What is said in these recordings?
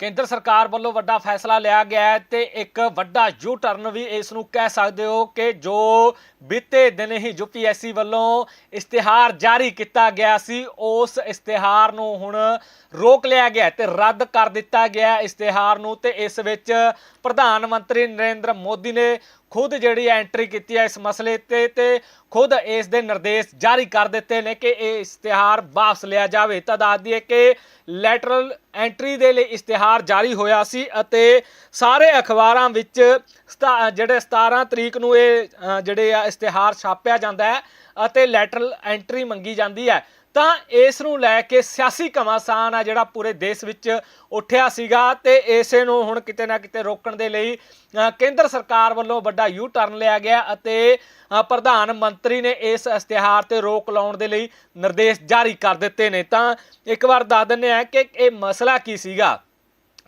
ਕੇਂਦਰ ਸਰਕਾਰ ਵੱਲੋਂ ਵੱਡਾ ਫੈਸਲਾ ਲਿਆ ਗਿਆ ਹੈ ਤੇ ਇੱਕ ਵੱਡਾ ਯੂ ਟਰਨ ਵੀ ਇਸ ਨੂੰ ਕਹਿ ਸਕਦੇ ਹੋ ਕਿ ਜੋ ਬੀਤੇ ਦਿਨ ਹੀ ਯੂਪੀਐਸਸੀ ਵੱਲੋਂ ਇਸ਼ਤਿਹਾਰ ਜਾਰੀ ਕੀਤਾ ਗਿਆ ਸੀ, ਉਸ ਇਸ਼ਤਿਹਾਰ ਨੂੰ ਹੁਣ ਰੋਕ ਲਿਆ ਗਿਆ ਤੇ ਰੱਦ ਕਰ ਦਿੱਤਾ ਗਿਆ ਇਸ਼ਤਿਹਾਰ ਨੂੰ ਤੇ ਇਸ ਵਿੱਚ ਪ੍ਰਧਾਨ ਮੰਤਰੀ ਨਰਿੰਦਰ ਮੋਦੀ ਨੇ ਖੁਦ ਜਿਹੜੀ ਐਂਟਰੀ ਕੀਤੀ ਹੈ ਇਸ ਮਸਲੇ ਤੇ ਤੇ ਖੁਦ ਇਸ ਦੇ ਨਿਰਦੇਸ਼ ਜਾਰੀ ਕਰ ਦਿੱਤੇ ਨੇ ਕਿ ਇਹ ਇਸ਼ਤਿਹਾਰ ਵਾਪਸ ਲਿਆ ਜਾਵੇ। ਤਾਂ ਦੱਸ ਦਈਏ ਕਿ ਲੈਟਰਲ ਐਂਟਰੀ ਦੇ ਲਈ ਇਸ਼ਤਿਹਾਰ ਜਾਰੀ ਹੋਇਆ ਸੀ ਅਤੇ ਸਾਰੇ ਅਖਬਾਰਾਂ ਵਿੱਚ ਸਤਾ- ਜਿਹੜੇ 17 ਤਰੀਕ ਨੂੰ ਇਹ ਜਿਹੜੇ ਆ ਇਸ਼ਤਿਹਾਰ ਛਾਪਿਆ ਜਾਂਦਾ ਹੈ ਅਤੇ ਲੈਟਰਲ ਐਂਟਰੀ ਮੰਗੀ ਜਾਂਦੀ ਹੈ। ਤਾਂ ਇਸ ਨੂੰ ਲੈ ਕੇ ਸਿਆਸੀ ਘਮਾਸਾਨ ਆ ਜਿਹੜਾ ਪੂਰੇ ਦੇਸ਼ ਵਿੱਚ ਉੱਠਿਆ ਸੀਗਾ ਤੇ ਇਸੇ ਨੂੰ ਹੁਣ ਕਿਤੇ ਨਾ ਕਿਤੇ ਰੋਕਣ ਦੇ ਲਈ ਕੇਂਦਰ ਸਰਕਾਰ ਵੱਲੋਂ ਵੱਡਾ ਯੂ ਟਰਨ ਲਿਆ ਗਿਆ ਅਤੇ ਪ੍ਰਧਾਨ ਮੰਤਰੀ ਨੇ ਇਸ ਇਸ਼ਤਿਹਾਰ ਤੇ ਰੋਕ ਲਾਉਣ ਦੇ ਲਈ ਨਿਰਦੇਸ਼ ਜਾਰੀ ਕਰ ਦਿੱਤੇ ਨੇ। ਤਾਂ ਇੱਕ ਵਾਰ ਦੱਸ ਦਿੰਦੇ ਆ ਕਿ ਇਹ ਮਸਲਾ ਕੀ ਸੀਗਾ।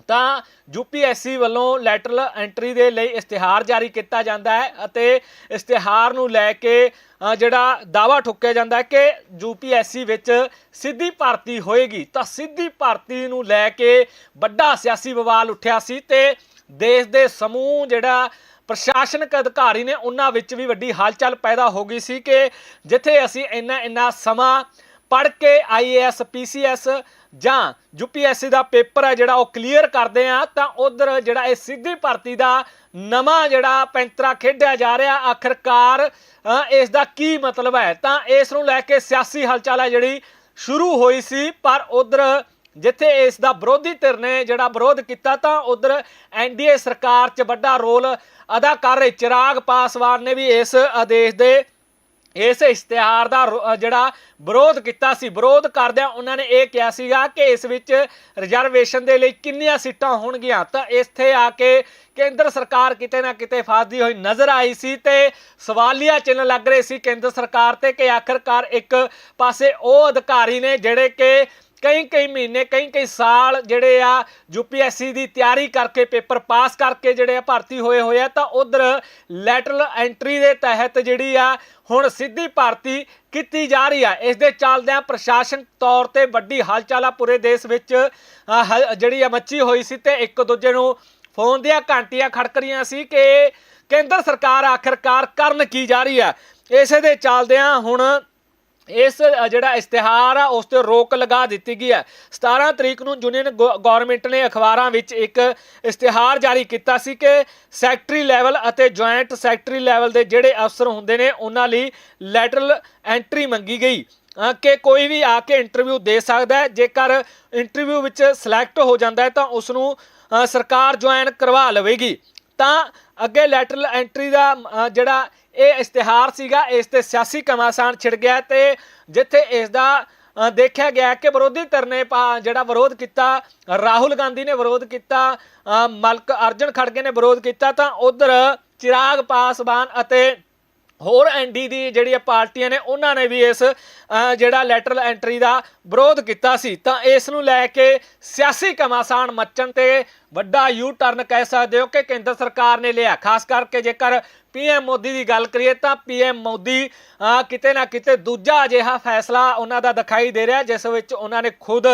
ਤਾਂ ਯੂਪੀਐਸਸੀ ਵੱਲੋਂ ਲੈਟਰਲ ਐਂਟਰੀ ਦੇ ਲਈ ਇਸ਼ਤਿਹਾਰ ਜਾਰੀ ਕੀਤਾ ਜਾਂਦਾ ਹੈ ਅਤੇ ਇਸ਼ਤਿਹਾਰ ਨੂੰ ਲੈ ਕੇ ਜਿਹੜਾ ਦਾਵਾ ਠੁੱਕਿਆ ਜਾਂਦਾ ਹੈ ਕਿ ਯੂਪੀਐਸਸੀ ਵਿੱਚ ਸਿੱਧੀ ਭਰਤੀ ਹੋਏਗੀ। ਤਾਂ ਸਿੱਧੀ ਭਰਤੀ ਨੂੰ ਲੈ ਕੇ ਵੱਡਾ ਸਿਆਸੀ ਬਵਾਲ ਉੱਠਿਆ ਸੀ ਤੇ ਦੇਸ਼ ਦੇ ਸਮੂਹ ਜਿਹੜਾ ਪ੍ਰਸ਼ਾਸਨਿਕ ਅਧਿਕਾਰੀ ਨੇ, ਉਹਨਾਂ ਵਿੱਚ ਵੀ ਵੱਡੀ ਹਲਚਲ ਪੈਦਾ ਹੋ ਗਈ ਸੀ ਕਿ ਜਿੱਥੇ ਅਸੀਂ ਇੰਨਾ ਇੰਨਾ ਸਮਾਂ ਪੜ੍ਹ ਕੇ ਆਈਏਐਸ ਪੀਸੀਐਸ ਜਾਂ ਯੂਪੀਐਸਸੀ ਦਾ ਪੇਪਰ ਹੈ ਜਿਹੜਾ ਉਹ ਕਲੀਅਰ ਕਰਦੇ ਆ, ਤਾਂ ਉਧਰ ਜਿਹੜਾ ਇਹ ਸਿੱਧੀ ਭਰਤੀ ਦਾ ਨਵਾਂ ਜਿਹੜਾ ਪੈਂਤਰਾ ਖੇਡਿਆ ਜਾ ਰਿਹਾ, ਆਖਰਕਾਰ ਇਸ ਦਾ ਕੀ ਮਤਲਬ ਹੈ? ਤਾਂ ਇਸ ਨੂੰ ਲੈ ਕੇ ਸਿਆਸੀ ਹਲਚਲ ਹੈ ਜਿਹੜੀ ਸ਼ੁਰੂ ਹੋਈ ਸੀ, ਪਰ ਉਧਰ ਜਿੱਥੇ ਇਸ ਦਾ ਵਿਰੋਧੀ ਧਿਰ ਨੇ ਜਿਹੜਾ ਵਿਰੋਧ ਕੀਤਾ, ਤਾਂ ਉਧਰ ਐਨਡੀਏ ਸਰਕਾਰ 'ਚ ਵੱਡਾ ਰੋਲ ਅਦਾ ਕਰ ਰਹੇ, ਚਿਰਾਗ ਪਾਸਵਾਨ ਨੇ ਵੀ ਇਸ ਆਦੇਸ਼ ਦੇ ਇਸ ਇਸ਼ਤਿਹਾਰ ਦਾ ਰੋ- ਜਿਹੜਾ ਵਿਰੋਧ ਕੀਤਾ ਸੀ, ਵਿਰੋਧ ਕਰਦਿਆਂ ਉਹਨਾਂ ਨੇ ਇਹ ਕਿਹਾ ਸੀਗਾ ਕਿ ਇਸ ਵਿੱਚ ਰਿਜ਼ਰਵੇਸ਼ਨ ਦੇ ਲਈ ਕਿੰਨੀਆਂ ਸੀਟਾਂ ਹੋਣਗੀਆਂ। ਤਾਂ ਇੱਥੇ ਆ ਕੇ ਕੇਂਦਰ ਸਰਕਾਰ ਕਿਤੇ ਨਾ ਕਿਤੇ ਫਸਦੀ ਹੋਈ ਨਜ਼ਰ ਆਈ ਸੀ ਤੇ ਸਵਾਲੀਆ ਚਿੰਨ੍ਹ ਲੱਗ ਰਹੇ ਸੀ ਕੇਂਦਰ ਸਰਕਾਰ ਤੇ ਕਿ ਆਖਰਕਾਰ ਇੱਕ ਪਾਸੇ ਉਹ ਅਧਿਕਾਰੀ ਨੇ ਜਿਹੜੇ ਕਿ ਕਈ ਕਈ ਮਹੀਨੇ ਕਈ ਕਈ ਸਾਲ ਜਿਹੜੇ ਆ ਯੂਪੀਐਸਸੀ ਦੀ ਤਿਆਰੀ ਕਰਕੇ, ਪੇਪਰ ਪਾਸ ਕਰਕੇ ਜਿਹੜੇ ਆ ਭਰਤੀ ਹੋਏ ਹੋਏ ਆ, ਤਾਂ ਉਧਰ ਲੈਟਰਲ ਐਂਟਰੀ ਦੇ ਤਹਿਤ ਜਿਹੜੀ ਆ ਹੁਣ ਸਿੱਧੀ ਭਰਤੀ ਕੀਤੀ ਜਾ ਰਹੀ ਆ। ਇਸ ਦੇ ਚੱਲਦਿਆਂ ਪ੍ਰਸ਼ਾਸਨ ਤੌਰ ਤੇ ਵੱਡੀ ਹਲਚਲ ਆ ਪੂਰੇ ਦੇਸ਼ ਵਿੱਚ। ਹ- ਜਿਹੜੀ ਆ ਮੱਚੀ ਹੋਈ ਸੀ ਤੇ ਇੱਕ ਦੂਜੇ ਨੂੰ ਫੋਨ ਦੀਆਂ ਘੰਟੀਆਂ ਖੜਕ ਰਹੀਆਂ ਸੀ ਕਿ ਕੇਂਦਰ ਸਰਕਾਰ ਆਖਰਕਾਰ ਕਰਨ ਕੀ ਜਾ ਰਹੀ ਆ। ਇਸੇ ਦੇ ਚੱਲਦਿਆਂ ਹੁਣ ਇਸ ਜਿਹੜਾ ਇਸ਼ਤਿਹਾਰ ਆ, ਉਸ ਤੇ ਰੋਕ ਲਗਾ ਦਿੱਤੀ ਗਈ ਹੈ। 17 ਤਰੀਕ ਨੂੰ ਯੂਨੀਅਨ ਗਵਰਨਮੈਂਟ ਨੇ ਅਖਬਾਰਾਂ ਵਿੱਚ ਇੱਕ ਇਸ਼ਤਿਹਾਰ ਜਾਰੀ ਕੀਤਾ ਸੀ ਕਿ ਸੈਕਟਰੀ ਲੈਵਲ ਅਤੇ ਜੁਆਇੰਟ ਸੈਕਟਰੀ ਲੈਵਲ ਦੇ ਜਿਹੜੇ ਅਫਸਰ ਹੁੰਦੇ ਨੇ, ਉਹਨਾਂ ਲਈ ਲੈਟਰਲ ਐਂਟਰੀ ਮੰਗੀ ਗਈ। ਕਿ ਕੋਈ ਵੀ ਆ ਕੇ ਇੰਟਰਵਿਊ ਦੇ ਸਕਦਾ ਹੈ। ਜੇਕਰ ਇੰਟਰਵਿਊ ਵਿੱਚ ਸਿਲੈਕਟ ਹੋ ਜਾਂਦਾ ਹੈ, ਤਾਂ ਉਸ ਨੂੰ ਸਰਕਾਰ ਜੁਆਇਨ ਕਰਵਾ ਲਵੇਗੀ। ਤਾਂ ਅੱਗੇ ਲੈਟਰਲ ਐਂਟਰੀ ਦਾ ਜਿਹੜਾ ਇਹ ਇਸ਼ਤਿਹਾਰ ਸੀਗਾ ਇਸ ਤੇ ਸਿਆਸੀ ਕਮਾਸਾਨ ਛਿੜ ਗਿਆ ਤੇ ਜਿੱਥੇ ਇਸ ਦਾ ਦੇਖਿਆ ਗਿਆ ਕਿ ਵਿਰੋਧੀ ਧਿਰ ਨੇ ਪਾ- ਜਿਹੜਾ ਵਿਰੋਧ ਕੀਤਾ ਰਾਹੁਲ ਗਾਂਧੀ ਨੇ ਵਿਰੋਧ ਕੀਤਾ ਅ, ਮਲਕ ਅਰਜਨ ਖੜਗੇ ਨੇ ਵਿਰੋਧ ਕੀਤਾ ਤਾਂ ਉਧਰ ਚਿਰਾਗ ਪਾਸਵਾਨ ਅਤੇ ਹੋਰ ਐਨਡੀ ਦੀ ਜਿਹੜੀਆਂ ਪਾਰਟੀਆਂ ਨੇ ਉਹਨਾਂ ਨੇ ਵੀ ਇਸ ਜਿਹੜਾ ਲੈਟਰਲ ਐਂਟਰੀ ਦਾ ਵਿਰੋਧ ਕੀਤਾ ਸੀ। ਤਾਂ ਇਸ ਨੂੰ ਲੈ ਕੇ ਸਿਆਸੀ ਕਮਾਸਾਨ ਮੱਚਣ ਤੇ ਵੱਡਾ ਯੂ ਟਰਨ ਕਹਿ ਸਕਦੇ ਹੋ ਕਿ ਕੇਂਦਰ ਸਰਕਾਰ ਨੇ ਲਿਆ। ਖਾਸ ਕਰਕੇ ਜੇਕਰ ਪੀਐਮ ਮੋਦੀ ਦੀ ਗੱਲ ਕਰੀਏ ਤਾਂ ਪੀਐਮ ਮੋਦੀ ਕਿਤੇ ਨਾ ਕਿਤੇ ਦੂਜਾ ਅਜਿਹਾ ਫੈਸਲਾ ਉਹਨਾਂ ਦਾ ਦਿਖਾਈ ਦੇ ਰਿਹਾ, ਜਿਸ ਵਿੱਚ ਉਹਨਾਂ ਨੇ ਖੁਦ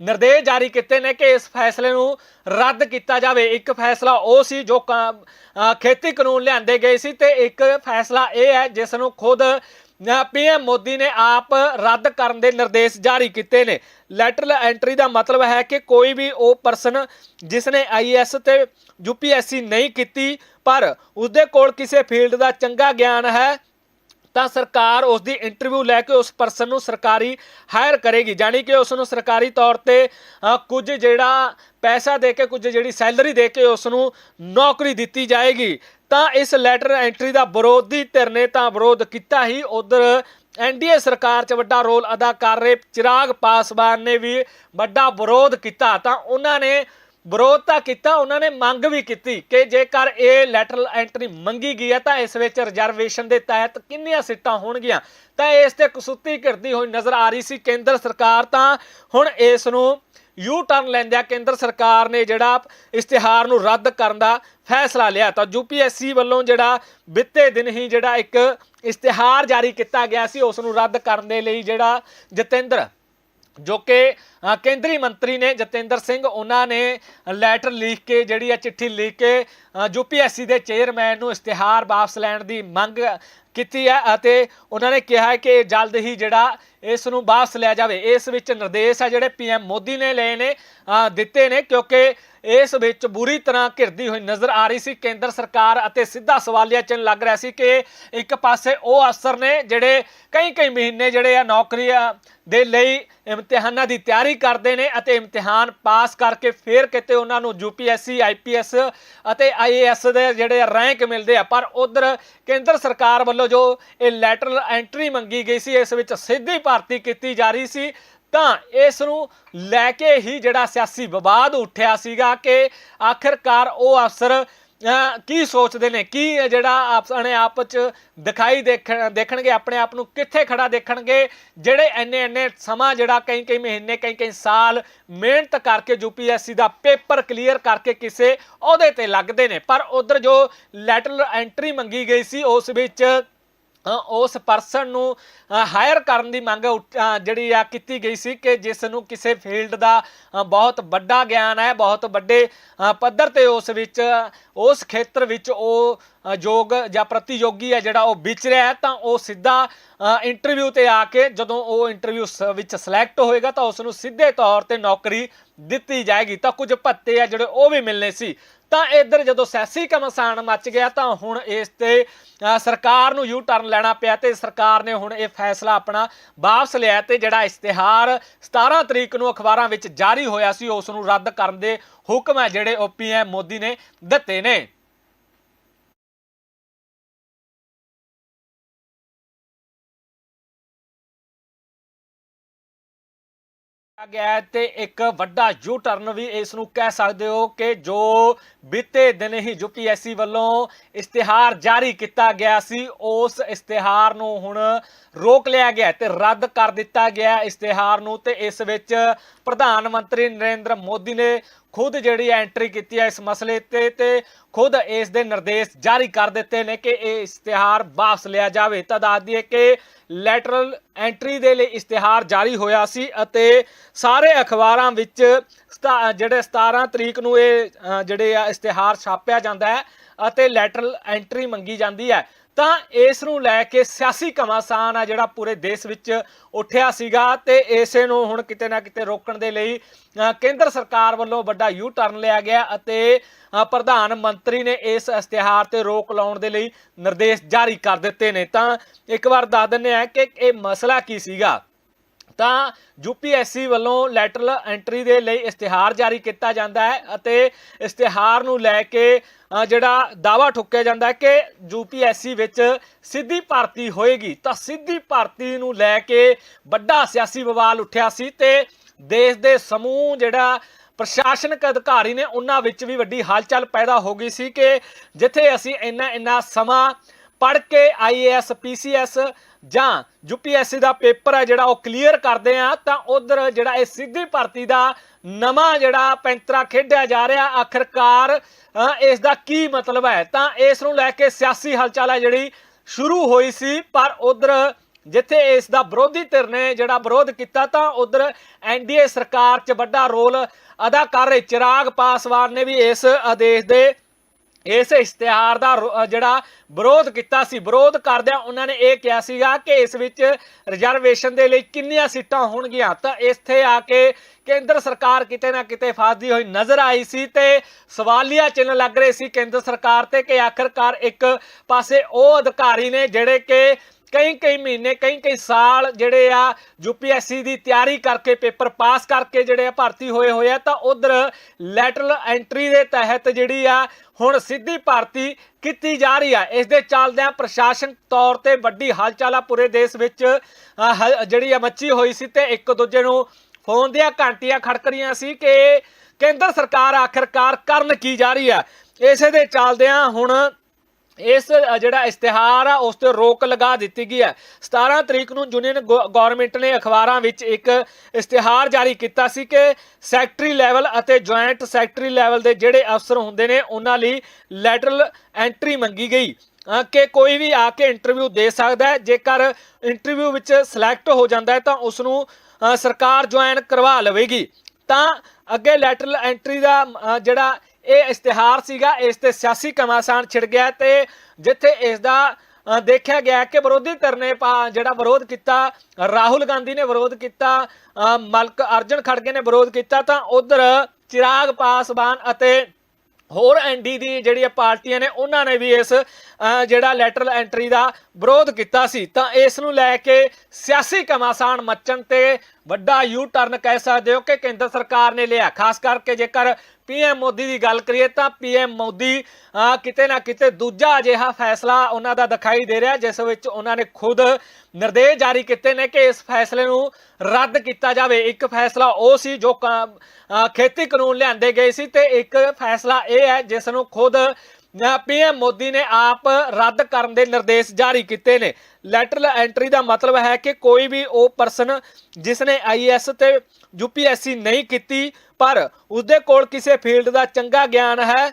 ਨਿਰਦੇਸ਼ ਜਾਰੀ ਕੀਤੇ ਨੇ ਕਿ ਇਸ ਫੈਸਲੇ ਨੂੰ ਰੱਦ ਕੀਤਾ ਜਾਵੇ। ਇੱਕ ਫੈਸਲਾ ਉਹ ਸੀ ਜੋ ਕ- ਖੇਤੀ ਕਾਨੂੰਨ ਲਿਆਂਦੇ ਗਏ ਸੀ ਤੇ ਇੱਕ ਫੈਸਲਾ ਇਹ ਹੈ ਜਿਸ ਨੂੰ ਖੁਦ ਪੀਐਮ ਮੋਦੀ ਨੇ ਆਪ ਰੱਦ ਕਰਨ ਦੇ ਨਿਰਦੇਸ਼ ਜਾਰੀ ਕੀਤੇ ਨੇ। ਲੈਟਰਲ ਐਂਟਰੀ ਦਾ ਮਤਲਬ ਹੈ ਕਿ ਕੋਈ ਵੀ ਉਹ ਪਰਸਨ ਜਿਸ ਨੇ ਆਈਐਸ ਤੇ ਯੂਪੀਐਸਸੀ ਨਹੀਂ ਕੀਤੀ, ਪਰ ਉਸਦੇ ਕੋਲ ਕਿਸੇ ਫੀਲਡ ਦਾ ਚੰਗਾ ਗਿਆਨ ਹੈ ਤਾਂ ਸਰਕਾਰ ਉਸ ਦੀ ਇੰਟਰਵਿਊ ਲੈ ਕੇ ਉਸ ਪਰਸਨ ਨੂੰ ਸਰਕਾਰੀ ਹਾਇਰ ਕਰੇਗੀ। ਜਾਨੀ ਕਿ ਉਸ ਨੂੰ ਸਰਕਾਰੀ ਤੌਰ ਤੇ ਕੁਝ ਜਿਹੜਾ ਪੈਸਾ ਦੇ ਕੇ, ਕੁਝ ਜਿਹੜੀ ਸੈਲਰੀ ਦੇ ਕੇ ਉਸ ਨੂੰ ਨੌਕਰੀ ਦਿੱਤੀ ਜਾਏਗੀ। ਤਾਂ ਇਸ ਲੈਟਰ ਐਂਟਰੀ ਦਾ ਵਿਰੋਧੀ ਧਿਰ ਨੇ ਤਾਂ ਵਿਰੋਧ ਕੀਤਾ ਹੀ। ਉਧਰ ਐਨਡੀਏ ਸਰਕਾਰ 'ਚ ਵੱਡਾ ਰੋਲ ਅਦਾ ਕਰ ਰਹੇ ਚਿਰਾਗ ਪਾਸਵਾਨ ਨੇ ਵੀ ਵੱਡਾ ਵਿਰੋਧ ਕੀਤਾ। ਤਾਂ ਉਹਨਾਂ ਨੇ ਵਿਰੋਧ ਤਾਂ ਕੀਤਾ, ਉਹਨਾਂ ਨੇ ਮੰਗ ਵੀ ਕੀਤੀ ਕਿ ਜੇਕਰ ਇਹ ਲੈਟਰਲ ਐਂਟਰੀ ਮੰਗੀ ਗਈ ਹੈ ਤਾਂ ਇਸ ਵਿੱਚ ਰਿਜ਼ਰਵੇਸ਼ਨ ਦੇ ਤਹਿਤ ਕਿੰਨੀਆਂ ਸੀਟਾਂ ਹੋਣਗੀਆਂ? ਤਾਂ ਇਸ ਤੇ ਕਸੂਤੀ ਘਿਰਦੀ ਹੋਈ ਨਜ਼ਰ ਆ ਰਹੀ ਸੀ ਕੇਂਦਰ ਸਰਕਾਰ। ਤਾਂ ਹੁਣ ਇਸ ਨੂੰ ਯੂ ਟਰਨ ਲੈਂਦਿਆਂ ਕੇਂਦਰ ਸਰਕਾਰ ਨੇ ਜਿਹੜਾ ਇਸ਼ਤਿਹਾਰ ਨੂੰ ਰੱਦ ਕਰਨ ਦਾ ਫੈਸਲਾ ਲਿਆ। ਤਾਂ ਯੂਪੀਐਸਸੀ ਵੱਲੋਂ ਜਿਹੜਾ ਬਿੱਤੇ ਦਿਨ ਹੀ ਜਿਹੜਾ ਇੱਕ ਇਸ਼ਤਿਹਾਰ ਜਾਰੀ ਕੀਤਾ ਗਿਆ ਸੀ, ਉਸ ਨੂੰ ਰੱਦ ਕਰਨ ਦੇ ਲਈ ਜਿਹੜਾ ਜਤਿੰਦਰ ਜੋ ਕਿ ਕੇਂਦਰੀ ਮੰਤਰੀ ਨੇ ਜਤਿੰਦਰ ਸਿੰਘ, ਉਹਨਾਂ ਨੇ ਲੈਟਰ ਲਿਖ ਕੇ, ਜਿਹੜੀ ਆ ਚਿੱਠੀ ਲਿਖ ਕੇ ਯੂਪੀਐਸਸੀ ਦੇ ਚੇਅਰਮੈਨ ਨੂੰ ਇਸ਼ਤਿਹਾਰ ਵਾਪਸ ਲੈਣ ਦੀ ਮੰਗ ਕੀਤੀ ਹੈ ਅਤੇ ਉਹਨਾਂ ਨੇ ਕਿਹਾ ਹੈ ਕਿ ਜਲਦ ਹੀ ਜਿਹੜਾ ਇਸ ਨੂੰ ਵਾਪਸ ਲਿਆ ਜਾਵੇ। ਇਸ ਵਿੱਚ ਨਿਰਦੇਸ਼ ਆ ਜਿਹੜੇ ਪੀਐਮ ਮੋਦੀ ਨੇ ਲਏ ਨੇ ਦਿੱਤੇ ਨੇ ਕਿਉਂਕਿ ਇਸ ਵਿੱਚ ਬੁਰੀ ਤਰ੍ਹਾਂ ਘਿਰਦੀ ਹੋਈ ਨਜ਼ਰ ਆ ਰਹੀ ਸੀ। ਕੇਂਦਰ ਸਰਕਾਰ ਅਤੇ ਸਿੱਧਾ ਸਵਾਲੀਆ ਚਿੰਨ੍ਹ ਲੱਗ ਰਿਹਾ ਸੀ ਕਿ ਇੱਕ ਪਾਸੇ ਉਹ ਅਫਸਰ ਨੇ ਜਿਹੜੇ ਕਈ ਕਈ ਮਹੀਨੇ ਜਿਹੜੇ ਆ ਨੌਕਰੀਆਂ ਦੇ ਲਈ ਇਮਤਿਹਾਨਾਂ ਦੀ ਤਿਆਰੀ ਕਰਦੇ ਨੇ ਅਤੇ ਇਮਤਿਹਾਨ ਪਾਸ ਕਰਕੇ ਫਿਰ ਕਿਤੇ ਉਹਨਾਂ ਨੂੰ ਯੂਪੀਐਸਸੀ ਆਈਪੀਐਸ ਅਤੇ ਆਈਏਐਸ ਦੇ ਜਿਹੜੇ ਰੈਂਕ ਮਿਲਦੇ ਆ। ਪਰ ਉਧਰ ਕੇਂਦਰ ਸਰਕਾਰ ਵੱਲੋਂ ਜੋ ਇਹ ਲੈਟਰਲ ਐਂਟਰੀ ਮੰਗੀ ਗਈ ਸੀ, ਇਸ ਵਿੱਚ ਸਿੱਧੀ ਭਰਤੀ ਕੀਤੀ ਜਾ ਰਹੀ ਸੀ। ਤਾਂ ਇਸ ਨੂੰ ਲੈ ਕੇ ਹੀ ਜਿਹੜਾ ਸਿਆਸੀ ਵਿਵਾਦ ਉੱਠਿਆ ਸੀਗਾ ਕਿ ਆਖਿਰਕਾਰ ਉਹ ਅਫਸਰ ਕੀ ਸੋਚਦੇ ਨੇ? ਕੀ ਜਿਹੜਾ ਆਪਣੇ ਆਪ ਚ ਦਿਖਾਈ ਦੇਖਣ ਦੇਖਣਗੇ? ਆਪਣੇ ਆਪ ਨੂੰ ਕਿੱਥੇ ਖੜਾ ਦੇਖਣਗੇ? ਜਿਹੜੇ ਐਨੇ ਐਨੇ ਸਮਾਂ ਜਿਹੜਾ ਕਈ ਕਈ ਮਹੀਨੇ, ਕਈ ਕਈ ਸਾਲ ਮਿਹਨਤ ਕਰਕੇ ਯੂਪੀਐਸਸੀ ਦਾ ਪੇਪਰ ਕਲੀਅਰ ਕਰਕੇ ਕਿਸੇ ਅਹੁਦੇ ਤੇ ਲੱਗਦੇ ਨੇ। ਪਰ ਉਧਰ ਜੋ ਲੈਟਰ ਐਂਟਰੀ ਮੰਗੀ ਗਈ ਸੀ, ਉਸ ਵਿੱਚ ਉਸ ਪਰਸਨ ਨੂੰ ਹਾਇਰ ਕਰਨ ਦੀ ਮੰਗ ਉੱਠ- ਜਿਹੜੀ ਆ ਕੀਤੀ ਗਈ ਸੀ ਕਿ ਜਿਸ ਨੂੰ ਕਿਸੇ ਫੀਲਡ ਦਾ ਬਹੁਤ ਵੱਡਾ ਗਿਆਨ ਹੈ, ਬਹੁਤ ਵੱਡੇ ਪੱਧਰ ਤੇ ਉਸ ਵਿੱਚ, ਉਸ ਖੇਤਰ ਵਿੱਚ ਉਹ ਯੋਗ ਜਾਂ ਪ੍ਰਤੀਯੋਗੀ ਹੈ ਜਿਹੜਾ ਉਹ ਵਿਚਰਿਆ ਹੈ, ਤਾਂ ਉਹ ਸਿੱਧਾ ਇੰਟਰਵਿਊ ਤੇ ਆ ਕੇ ਜਦੋਂ ਉਹ ਇੰਟਰਵਿਊ ਵਿੱਚ ਸਿਲੈਕਟ ਹੋਏਗਾ ਤਾਂ ਉਸ ਨੂੰ ਸਿੱਧੇ ਤੌਰ ਤੇ ਨੌਕਰੀ ਦਿੱਤੀ ਜਾਏਗੀ। ਤਾਂ ਕੁਝ ਭੱਤੇ ਆ ਜਿਹੜੇ ਉਹ ਵੀ ਮਿਲਨੇ ਸੀ। ਤਾਂ ਇੱਧਰ ਜਦੋਂ ਸਿਆਸੀ ਕਮਸਾਨ ਮੱਚ ਗਿਆ ਤਾਂ ਹੁਣ ਇਸ ਤੇ ਸਰਕਾਰ ਨੂੰ ਯੂ ਟਰਨ ਲੈਣਾ ਪਿਆ ਤੇ ਸਰਕਾਰ ਨੇ ਹੁਣ ਇਹ ਫੈਸਲਾ ਆਪਣਾ ਵਾਪਸ ਲਿਆ ਤੇ ਜਿਹੜਾ ਇਸ਼ਤਿਹਾਰ 17 ਤਰੀਕ ਨੂੰ ਅਖਬਾਰਾਂ ਵਿੱਚ ਜਾਰੀ ਹੋਇਆ ਸੀ, ਉਸ ਨੂੰ ਰੱਦ ਕਰਨ ਦੇ ਹੁਕਮ ਹੈ ਜਿਹੜੇ ਉਹ ਪੀਐਮ ਮੋਦੀ ਨੇ ਦਿੱਤੇ ਨੇ। ਗਿਆ ਹੈ ਤੇ ਇੱਕ ਵੱਡਾ ਯੂ ਟਰਨ ਵੀ ਇਸ ਨੂੰ ਕਹਿ ਸਕਦੇ ਹੋ ਕਿ ਜੋ ਬੀਤੇ ਦਿਨ ਹੀ ਯੂਪੀਐਸਸੀ ਵੱਲੋਂ ਇਸ਼ਤਿਹਾਰ ਜਾਰੀ ਕੀਤਾ ਗਿਆ ਸੀ, ਉਸ ਇਸ਼ਤਿਹਾਰ ਨੂੰ ਹੁਣ ਰੋਕ ਲਿਆ ਗਿਆ ਤੇ ਰੱਦ ਕਰ ਦਿੱਤਾ ਗਿਆ ਇਸ਼ਤਿਹਾਰ ਨੂੰ ਤੇ ਇਸ ਵਿੱਚ ਪ੍ਰਧਾਨ ਮੰਤਰੀ ਨਰਿੰਦਰ ਮੋਦੀ ਨੇ ਖੁਦ ਜਿਹੜੀ ਐਂਟਰੀ ਕੀਤੀ ਹੈ ਇਸ ਮਸਲੇ ਤੇ ਤੇ ਖੁਦ ਇਸ ਦੇ ਨਿਰਦੇਸ਼ ਜਾਰੀ ਕਰ ਦਿੱਤੇ ਨੇ ਕਿ ਇਹ ਇਸ਼ਤਿਹਾਰ ਵਾਪਸ ਲਿਆ ਜਾਵੇ। ਤਾਂ ਦੱਸ ਦਈਏ ਕਿ ਲੈਟਰਲ ਐਂਟਰੀ ਦੇ ਲਈ ਇਸ਼ਤਿਹਾਰ ਜਾਰੀ ਹੋਇਆ ਸੀ ਅਤੇ ਸਾਰੇ ਅਖਬਾਰਾਂ ਵਿੱਚ ਸਤਾ- ਜਿਹੜੇ 17 ਤਰੀਕ ਨੂੰ ਇਹ ਜਿਹੜੇ ਆ ਇਸ਼ਤਿਹਾਰ ਛਾਪਿਆ ਜਾਂਦਾ ਹੈ ਅਤੇ ਲੈਟਰਲ ਐਂਟਰੀ ਮੰਗੀ ਜਾਂਦੀ ਹੈ। ਤਾਂ ਇਸ ਨੂੰ ਲੈ ਕੇ ਸਿਆਸੀ ਘਮਾਸਾਨ ਆ ਜਿਹੜਾ ਪੂਰੇ ਦੇਸ਼ ਵਿੱਚ ਉੱਠਿਆ ਸੀਗਾ ਤੇ ਇਸੇ ਨੂੰ ਹੁਣ ਕਿਤੇ ਨਾ ਕਿਤੇ ਰੋਕਣ ਦੇ ਲਈ ਕੇਂਦਰ ਸਰਕਾਰ ਵੱਲੋਂ ਵੱਡਾ ਯੂ ਟਰਨ ਲਿਆ ਗਿਆ ਅਤੇ ਪ੍ਰਧਾਨ ਮੰਤਰੀ ਨੇ ਇਸ ਇਸ਼ਤਿਹਾਰ ਤੇ ਰੋਕ ਲਾਉਣ ਦੇ ਲਈ ਨਿਰਦੇਸ਼ ਜਾਰੀ ਕਰ ਦਿੱਤੇ ਨੇ। ਤਾਂ ਇੱਕ ਵਾਰ ਦੱਸ ਦਿੰਦੇ ਆ ਕਿ ਇਹ ਮਸਲਾ ਕੀ ਸੀਗਾ। ਤਾਂ ਯੂਪੀਐਸਸੀ ਵੱਲੋਂ ਲੈਟਰਲ ਐਂਟਰੀ ਦੇ ਲਈ ਇਸ਼ਤਿਹਾਰ ਜਾਰੀ ਕੀਤਾ ਜਾਂਦਾ ਹੈ ਅਤੇ ਇਸ਼ਤਿਹਾਰ ਨੂੰ ਲੈ ਕੇ ਜਿਹੜਾ ਦਾਵਾ ਠੁੱਕਿਆ ਜਾਂਦਾ ਹੈ ਕਿ ਯੂਪੀਐਸਸੀ ਵਿੱਚ ਸਿੱਧੀ ਭਰਤੀ ਹੋਏਗੀ। ਤਾਂ ਸਿੱਧੀ ਭਰਤੀ ਨੂੰ ਲੈ ਕੇ ਵੱਡਾ ਸਿਆਸੀ ਬਵਾਲ ਉੱਠਿਆ ਸੀ ਤੇ ਦੇਸ਼ ਦੇ ਸਮੂਹ ਜਿਹੜਾ ਪ੍ਰਸ਼ਾਸਨਿਕ ਅਧਿਕਾਰੀ ਨੇ ਉਹਨਾਂ ਵਿੱਚ ਵੀ ਵੱਡੀ ਹਲਚਲ ਪੈਦਾ ਹੋ ਗਈ ਸੀ ਕਿ ਜਿੱਥੇ ਅਸੀਂ ਇੰਨਾ ਇੰਨਾ ਸਮਾਂ ਪੜ੍ਹ ਕੇ ਆਈਏਐਸ ਪੀਸੀਐਸ ਜਾਂ ਯੂਪੀਐਸਸੀ ਦਾ ਪੇਪਰ ਹੈ ਜਿਹੜਾ ਉਹ ਕਲੀਅਰ ਕਰਦੇ ਆ ਤਾਂ ਉਧਰ ਜਿਹੜਾ ਇਹ ਸਿੱਧੀ ਭਰਤੀ ਦਾ ਨਵਾਂ ਜਿਹੜਾ ਪੈਂਤਰਾ ਖੇਡਿਆ ਜਾ ਰਿਹਾ, ਆਖਰਕਾਰ ਇਸ ਦਾ ਕੀ ਮਤਲਬ ਹੈ? ਤਾਂ ਇਸ ਨੂੰ ਲੈ ਕੇ ਸਿਆਸੀ ਹਲਚਲ ਹੈ ਜਿਹੜੀ ਸ਼ੁਰੂ ਹੋਈ ਸੀ, ਪਰ ਉਧਰ ਜਿੱਥੇ ਇਸ ਦਾ ਵਿਰੋਧੀ ਧਿਰ ਨੇ ਜਿਹੜਾ ਵਿਰੋਧ ਕੀਤਾ, ਤਾਂ ਉਧਰ ਐਨਡੀਏ ਸਰਕਾਰ 'ਚ ਵੱਡਾ ਰੋਲ ਅਦਾ ਕਰ ਰਹੇ। ਚਿਰਾਗ ਪਾਸਵਾਨ ਨੇ ਵੀ ਇਸ ਆਦੇਸ਼ ਦੇ ਇਸ ਇਸ਼ਤਿਹਾਰ ਦਾ ਜਿਹੜਾ ਵਿਰੋਧ ਕੀਤਾ ਸੀ, ਵਿਰੋਧ ਕਰਦਿਆਂ ਉਹਨਾਂ ਨੇ ਇਹ ਕਿਹਾ ਸੀਗਾ ਕਿ ਇਸ ਵਿੱਚ ਰਿਜ਼ਰਵੇਸ਼ਨ ਦੇ ਲਈ ਕਿੰਨੀਆਂ ਸੀਟਾਂ ਹੋਣਗੀਆਂ। ਤਾਂ ਇੱਥੇ ਆ ਕੇ ਕੇਂਦਰ ਸਰਕਾਰ ਕਿਤੇ ਨਾ ਕਿਤੇ ਫਸਦੀ ਹੋਈ ਨਜ਼ਰ ਆਈ ਸੀ ਤੇ ਸਵਾਲੀਆ ਚਿੰਨ੍ਹ ਲੱਗ ਰਹੇ ਸੀ ਕੇਂਦਰ ਸਰਕਾਰ ਤੇ ਕਿ ਆਖਰਕਾਰ ਇੱਕ ਪਾਸੇ ਉਹ ਅਧਿਕਾਰੀ ਨੇ ਜਿਹੜੇ ਕਿ ਕਈ ਕਈ ਮਹੀਨੇ ਕਈ ਕਈ ਸਾਲ ਜਿਹੜੇ ਆ ਯੂਪੀਐਸਸੀ ਦੀ ਤਿਆਰੀ ਕਰਕੇ, ਪੇਪਰ ਪਾਸ ਕਰਕੇ ਜਿਹੜੇ ਆ ਭਰਤੀ ਹੋਏ ਹੋਏ ਆ, ਤਾਂ ਉਧਰ ਲੈਟਰਲ ਐਂਟਰੀ ਦੇ ਤਹਿਤ ਜਿਹੜੀ ਆ ਹੁਣ ਸਿੱਧੀ ਭਰਤੀ ਕੀਤੀ ਜਾ ਰਹੀ ਆ। ਇਸ ਦੇ ਚੱਲਦਿਆਂ ਪ੍ਰਸ਼ਾਸਨ ਤੌਰ ਤੇ ਵੱਡੀ ਹਲਚਲ ਆ ਪੂਰੇ ਦੇਸ਼ ਵਿੱਚ। ਹ- ਜਿਹੜੀ ਆ ਮੱਚੀ ਹੋਈ ਸੀ ਤੇ ਇੱਕ ਦੂਜੇ ਨੂੰ ਫੋਨ ਦੀਆਂ ਘੰਟੀਆਂ ਖੜਕ ਰਹੀਆਂ ਸੀ ਕਿ ਕੇਂਦਰ ਸਰਕਾਰ ਆਖਰਕਾਰ ਕਰਨ ਕੀ ਜਾ ਰਹੀ ਆ। ਇਸੇ ਦੇ ਚੱਲਦਿਆਂ ਹੁਣ ਇਸ ਜਿਹੜਾ ਇਸ਼ਤਿਹਾਰ ਆ, ਉਸ ਤੇ ਰੋਕ ਲਗਾ ਦਿੱਤੀ ਗਈ ਹੈ। 17 ਤਰੀਕ ਨੂੰ ਯੂਨੀਅਨ ਗਵਰਨਮੈਂਟ ਨੇ ਅਖਬਾਰਾਂ ਵਿੱਚ ਇੱਕ ਇਸ਼ਤਿਹਾਰ ਜਾਰੀ ਕੀਤਾ ਸੀ ਕਿ ਸੈਕਟਰੀ ਲੈਵਲ ਅਤੇ ਜੁਆਇੰਟ ਸੈਕਟਰੀ ਲੈਵਲ ਦੇ ਜਿਹੜੇ ਅਫਸਰ ਹੁੰਦੇ ਨੇ, ਉਹਨਾਂ ਲਈ ਲੈਟਰਲ ਐਂਟਰੀ ਮੰਗੀ ਗਈ। ਕਿ ਕੋਈ ਵੀ ਆ ਕੇ ਇੰਟਰਵਿਊ ਦੇ ਸਕਦਾ ਹੈ। ਜੇਕਰ ਇੰਟਰਵਿਊ ਵਿੱਚ ਸਿਲੈਕਟ ਹੋ ਜਾਂਦਾ ਹੈ, ਤਾਂ ਉਸ ਨੂੰ ਸਰਕਾਰ ਜੁਆਇਨ ਕਰਵਾ ਲਵੇਗੀ। ਤਾਂ ਅੱਗੇ ਲੈਟਰਲ ਐਂਟਰੀ ਦਾ ਜਿਹੜਾ ਇਹ ਇਸ਼ਤਿਹਾਰ ਸੀਗਾ ਇਸ ਤੇ ਸਿਆਸੀ ਕਮਾਸਾਨ ਛਿੜ ਗਿਆ ਤੇ ਜਿੱਥੇ ਇਸ ਦਾ ਦੇਖਿਆ ਗਿਆ ਕਿ ਵਿਰੋਧੀ ਧਿਰ ਨੇ ਪਾ- ਜਿਹੜਾ ਵਿਰੋਧ ਕੀਤਾ ਰਾਹੁਲ ਗਾਂਧੀ ਨੇ ਵਿਰੋਧ ਕੀਤਾ ਅ, ਮਲਕ ਅਰਜਨ ਖੜਗੇ ਨੇ ਵਿਰੋਧ ਕੀਤਾ ਤਾਂ ਉਧਰ ਚਿਰਾਗ ਪਾਸਵਾਨ ਅਤੇ ਹੋਰ ਐਨਡੀ ਦੀ ਜਿਹੜੀਆਂ ਪਾਰਟੀਆਂ ਨੇ ਉਹਨਾਂ ਨੇ ਵੀ ਇਸ ਜਿਹੜਾ ਲੈਟਰਲ ਐਂਟਰੀ ਦਾ ਵਿਰੋਧ ਕੀਤਾ ਸੀ, ਤਾਂ ਇਸ ਨੂੰ ਲੈ ਕੇ ਸਿਆਸੀ ਕਮਾਸਾਨ ਮੱਚਣ ਤੇ ਵੱਡਾ ਯੂ ਟਰਨ ਕਹਿ ਸਕਦੇ ਹੋ ਕਿ ਕੇਂਦਰ ਸਰਕਾਰ ਨੇ ਲਿਆ। ਖਾਸ ਕਰਕੇ ਜੇਕਰ ਪੀਐਮ ਮੋਦੀ ਦੀ ਗੱਲ ਕਰੀਏ, ਤਾਂ ਪੀਐਮ ਮੋਦੀ ਕਿਤੇ ਨਾ ਕਿਤੇ ਦੂਜਾ ਅਜਿਹਾ ਫੈਸਲਾ ਉਹਨਾਂ ਦਾ ਦਿਖਾਈ ਦੇ ਰਿਹਾ, ਜਿਸ ਵਿੱਚ ਉਹਨਾਂ ਨੇ ਖੁਦ ਨਿਰਦੇਸ਼ ਜਾਰੀ ਕੀਤੇ ਨੇ ਕਿ ਇਸ ਫੈਸਲੇ ਨੂੰ ਰੱਦ ਕੀਤਾ ਜਾਵੇ। ਇੱਕ ਫੈਸਲਾ ਉਹ ਸੀ ਜੋ ਕ- ਖੇਤੀ ਕਾਨੂੰਨ ਲਿਆਂਦੇ ਗਏ ਸੀ ਤੇ ਇੱਕ ਫੈਸਲਾ ਇਹ ਹੈ ਜਿਸ ਨੂੰ ਖੁਦ ਪੀਐਮ ਮੋਦੀ ਨੇ ਆਪ ਰੱਦ ਕਰਨ ਦੇ ਨਿਰਦੇਸ਼ ਜਾਰੀ ਕੀਤੇ ਨੇ। ਲੈਟਰਲ ਐਂਟਰੀ ਦਾ ਮਤਲਬ ਹੈ ਕਿ ਕੋਈ ਵੀ ਉਹ ਪਰਸਨ ਜਿਸ ਨੇ ਆਈਐਸ ਤੇ ਯੂਪੀਐਸਸੀ ਨਹੀਂ ਕੀਤੀ ਪਰ ਉਸਦੇ ਕੋਲ ਕਿਸੇ ਫੀਲਡ ਦਾ ਚੰਗਾ ਗਿਆਨ ਹੈ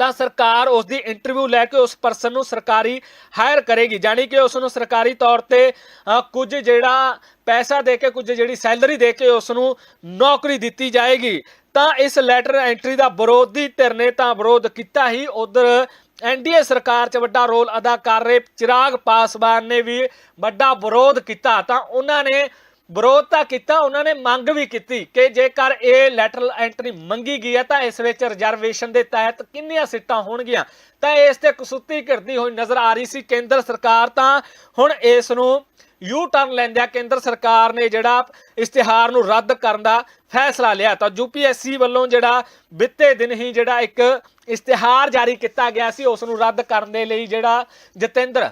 ਤਾਂ ਸਰਕਾਰ ਉਸ ਦੀ ਇੰਟਰਵਿਊ ਲੈ ਕੇ ਉਸ ਪਰਸਨ ਨੂੰ ਸਰਕਾਰੀ ਹਾਇਰ ਕਰੇਗੀ। ਜਾਨੀ ਕਿ ਉਸ ਨੂੰ ਸਰਕਾਰੀ ਤੌਰ ਤੇ ਅ, ਕੁਝ ਜਿਹੜਾ ਪੈਸਾ ਦੇ ਕੇ ਕੁਝ ਜਿਹੜੀ ਸੈਲਰੀ ਦੇ ਕੇ ਉਸ ਨੂੰ ਨੌਕਰੀ ਦਿੱਤੀ ਜਾਏਗੀ, ਤਾਂ ਇਸ ਲੈਟਰ ਐਂਟਰੀ ਦਾ ਵਿਰੋਧੀ ਧਿਰ ਨੇ ਤਾਂ ਵਿਰੋਧ ਕੀਤਾ ਹੀ। ਉਧਰ ਐਨਡੀਏ ਸਰਕਾਰ 'ਚ ਵੱਡਾ ਰੋਲ ਅਦਾ ਕਰ ਰਹੇ ਚਿਰਾਗ ਪਾਸਵਾਨ ਨੇ ਵੀ ਵੱਡਾ ਵਿਰੋਧ ਕੀਤਾ। ਤਾਂ ਉਹਨਾਂ ਨੇ ਵਿਰੋਧ ਤਾਂ ਕੀਤਾ, ਉਹਨਾਂ ਨੇ ਮੰਗ ਵੀ ਕੀਤੀ ਕਿ ਜੇਕਰ ਇਹ ਲੈਟਰਲ ਐਂਟਰੀ ਮੰਗੀ ਗਈ ਹੈ ਤਾਂ ਇਸ ਵਿੱਚ ਰਿਜ਼ਰਵੇਸ਼ਨ ਦੇ ਤਹਿਤ ਕਿੰਨੀਆਂ ਸੀਟਾਂ ਹੋਣਗੀਆਂ। ਤਾਂ ਇਸ ਤੇ ਕਸੁੱਤੀ ਘਿਰਦੀ ਹੋਈ ਨਜ਼ਰ ਆ ਰਹੀ ਸੀ ਕੇਂਦਰ ਸਰਕਾਰ। ਤਾਂ ਹੁਣ ਇਸ ਨੂੰ ਯੂ ਟਰਨ ਲੈਂਦਿਆਂ ਕੇਂਦਰ ਸਰਕਾਰ ਨੇ ਜਿਹੜਾ ਇਸ਼ਤਿਹਾਰ ਨੂੰ ਰੱਦ ਕਰਨ ਦਾ ਫੈਸਲਾ ਲਿਆ। ਤਾਂ ਯੂਪੀਐਸਸੀ ਵੱਲੋਂ ਜਿਹੜਾ ਬਿੱਤੇ ਦਿਨ ਹੀ ਜਿਹੜਾ ਇੱਕ ਇਸ਼ਤਿਹਾਰ ਜਾਰੀ ਕੀਤਾ ਗਿਆ ਸੀ, ਉਸ ਨੂੰ ਰੱਦ ਕਰਨ ਦੇ ਲਈ ਜਿਹੜਾ ਜਤਿੰਦਰ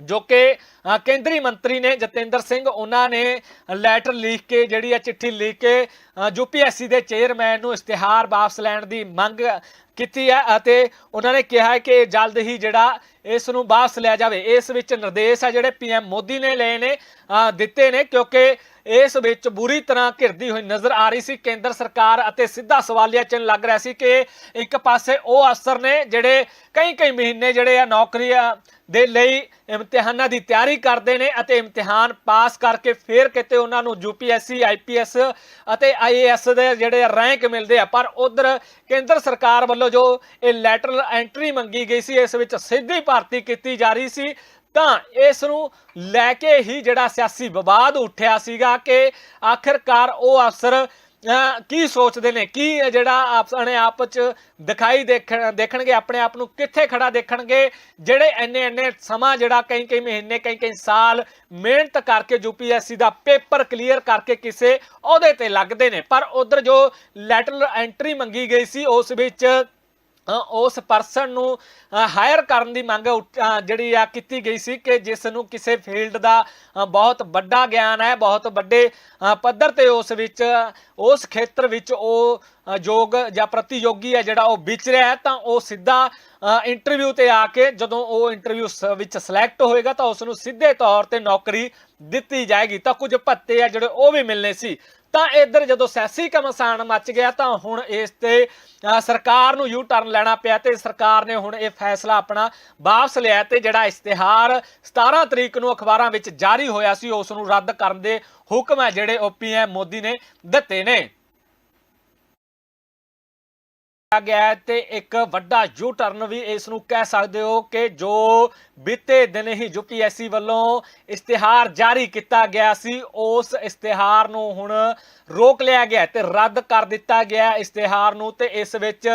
ਜੋ ਕਿ ਕੇਂਦਰੀ ਮੰਤਰੀ ਨੇ ਜਤਿੰਦਰ ਸਿੰਘ, ਉਹਨਾਂ ਨੇ ਲੈਟਰ ਲਿਖ ਕੇ, ਜਿਹੜੀ ਆ ਚਿੱਠੀ ਲਿਖ ਕੇ ਯੂਪੀਐਸਸੀ ਦੇ ਚੇਅਰਮੈਨ ਨੂੰ ਇਸ਼ਤਿਹਾਰ ਵਾਪਸ ਲੈਣ ਦੀ ਮੰਗ ਕੀਤੀ ਹੈ ਅਤੇ ਉਹਨਾਂ ਨੇ ਕਿਹਾ ਹੈ ਕਿ ਜਲਦ ਹੀ ਜਿਹੜਾ ਇਸ ਨੂੰ ਵਾਪਸ ਲਿਆ ਜਾਵੇ। ਇਸ ਵਿੱਚ ਨਿਰਦੇਸ਼ ਆ ਜਿਹੜੇ ਪੀਐਮ ਮੋਦੀ ਨੇ ਲਏ ਨੇ ਦਿੱਤੇ ਨੇ, ਕਿਉਂਕਿ ਇਸ ਵਿੱਚ ਬੁਰੀ ਤਰ੍ਹਾਂ ਘਿਰਦੀ ਹੋਈ ਨਜ਼ਰ ਆ ਰਹੀ ਸੀ। ਕੇਂਦਰ ਸਰਕਾਰ ਅਤੇ ਸਿੱਧਾ ਸਵਾਲੀਆ ਚਿੰਨ੍ਹ ਲੱਗ ਰਿਹਾ ਸੀ ਕਿ ਇੱਕ ਪਾਸੇ ਉਹ ਅਫਸਰ ਨੇ ਜਿਹੜੇ ਕਈ ਕਈ ਮਹੀਨੇ ਜਿਹੜੇ ਆ ਨੌਕਰੀਆਂ ਦੇ ਲਈ ਇਮਤਿਹਾਨਾਂ ਦੀ ਤਿਆਰੀ ਕਰਦੇ ਨੇ ਅਤੇ ਇਮਤਿਹਾਨ ਪਾਸ ਕਰਕੇ ਫਿਰ ਕਿਤੇ ਉਹਨਾਂ ਨੂੰ ਯੂਪੀਐਸਸੀ ਆਈਪੀਐਸ ਅਤੇ ਆਈਏਐਸ ਦੇ ਜਿਹੜੇ ਰੈਂਕ ਮਿਲਦੇ ਆ। ਪਰ ਉਧਰ ਕੇਂਦਰ ਸਰਕਾਰ ਵੱਲੋਂ ਜੋ ਇਹ ਲੈਟਰਲ ਐਂਟਰੀ ਮੰਗੀ ਗਈ ਸੀ, ਇਸ ਵਿੱਚ ਸਿੱਧੀ ਭਰਤੀ ਕੀਤੀ ਜਾ ਰਹੀ ਸੀ, ਤਾਂ ਇਸ ਨੂੰ ਲੈ ਕੇ ਹੀ ਜਿਹੜਾ ਸਿਆਸੀ ਵਿਵਾਦ ਉੱਠਿਆ ਸੀਗਾ ਕਿ ਆਖਿਰਕਾਰ ਉਹ ਅਫਸਰ ਕੀ ਸੋਚਦੇ ਨੇ? ਕੀ ਜਿਹੜਾ ਆਪਣੇ ਆਪ ਚ ਦਿਖਾਈ ਦੇਖਣ ਦੇਖਣਗੇ, ਆਪਣੇ ਆਪ ਨੂੰ ਕਿੱਥੇ ਖੜਾ ਦੇਖਣਗੇ? ਜਿਹੜੇ ਇੰਨੇ ਇੰਨੇ ਸਮਾਂ ਜਿਹੜਾ ਕਈ ਕਈ ਮਹੀਨੇ, ਕਈ ਕਈ ਸਾਲ ਮਿਹਨਤ ਕਰਕੇ ਯੂਪੀਐਸਸੀ ਦਾ ਪੇਪਰ ਕਲੀਅਰ ਕਰਕੇ ਕਿਸੇ ਉਹਦੇ ਤੇ ਲੱਗਦੇ ਨੇ। ਪਰ ਉਧਰ ਜੋ ਲੈਟਰ ਐਂਟਰੀ ਮੰਗੀ ਗਈ ਸੀ, ਉਸ ਵਿੱਚ ਉਸ ਪਰਸਨ ਨੂੰ ਹਾਇਰ ਕਰਨ ਦੀ ਮੰਗ ਉੱਠ- ਜਿਹੜੀ ਆ ਕੀਤੀ ਗਈ ਸੀ ਕਿ ਜਿਸ ਨੂੰ ਕਿਸੇ ਫੀਲਡ ਦਾ ਬਹੁਤ ਵੱਡਾ ਗਿਆਨ ਹੈ, ਬਹੁਤ ਵੱਡੇ ਪੱਧਰ ਤੇ ਉਸ ਵਿੱਚ, ਉਸ ਖੇਤਰ ਵਿੱਚ ਉਹ ਯੋਗ ਜਾਂ ਪ੍ਰਤੀਯੋਗੀ ਹੈ ਜਿਹੜਾ ਉਹ ਵਿਚ ਰਿਹਾ ਹੈ, ਤਾਂ ਉਹ ਸਿੱਧਾ ਇੰਟਰਵਿਊ ਤੇ ਆ ਕੇ ਜਦੋਂ ਉਹ ਇੰਟਰਵਿਊ ਵਿੱਚ ਸਿਲੈਕਟ ਹੋਏਗਾ ਤਾਂ ਉਸ ਨੂੰ ਸਿੱਧੇ ਤੌਰ ਤੇ ਨੌਕਰੀ ਦਿੱਤੀ ਜਾਏਗੀ। ਤਾਂ ਕੁਝ ਭੱਤੇ ਆ ਜਿਹੜੇ ਉਹ ਵੀ ਮਿਲਨੇ ਸੀ। ਤਾਂ ਇੱਧਰ ਜਦੋਂ ਸਿਆਸੀ ਕਮਸਾਨ ਮੱਚ ਗਿਆ ਤਾਂ ਹੁਣ ਇਸ ਤੇ ਸਰਕਾਰ ਨੂੰ ਯੂ ਟਰਨ ਲੈਣਾ ਪਿਆ ਤੇ ਸਰਕਾਰ ਨੇ ਹੁਣ ਇਹ ਫੈਸਲਾ ਆਪਣਾ ਵਾਪਸ ਲਿਆ ਤੇ ਜਿਹੜਾ ਇਸ਼ਤਿਹਾਰ 17 ਤਰੀਕ ਨੂੰ ਅਖਬਾਰਾਂ ਵਿੱਚ ਜਾਰੀ ਹੋਇਆ ਸੀ, ਉਸ ਨੂੰ ਰੱਦ ਕਰਨ ਦੇ ਹੁਕਮ ਹੈ ਜਿਹੜੇ ਉਹ ਪੀਐਮ ਮੋਦੀ ਨੇ ਦਿੱਤੇ ਨੇ। ਕਿਹਾ ਗਿਆ ਹੈ ਤੇ ਇੱਕ ਵੱਡਾ ਯੂ ਟਰਨ ਵੀ ਇਸ ਨੂੰ ਕਹਿ ਸਕਦੇ ਹੋ ਕਿ ਜੋ ਬੀਤੇ ਦਿਨ ਹੀ ਯੂਪੀਐਸਸੀ ਵੱਲੋਂ ਇਸ਼ਤਿਹਾਰ ਜਾਰੀ ਕੀਤਾ ਗਿਆ ਸੀ, ਉਸ ਇਸ਼ਤਿਹਾਰ ਨੂੰ ਹੁਣ ਰੋਕ ਲਿਆ ਗਿਆ ਤੇ ਰੱਦ ਕਰ ਦਿੱਤਾ ਗਿਆ ਇਸ਼ਤਿਹਾਰ ਨੂੰ ਤੇ ਇਸ ਵਿੱਚ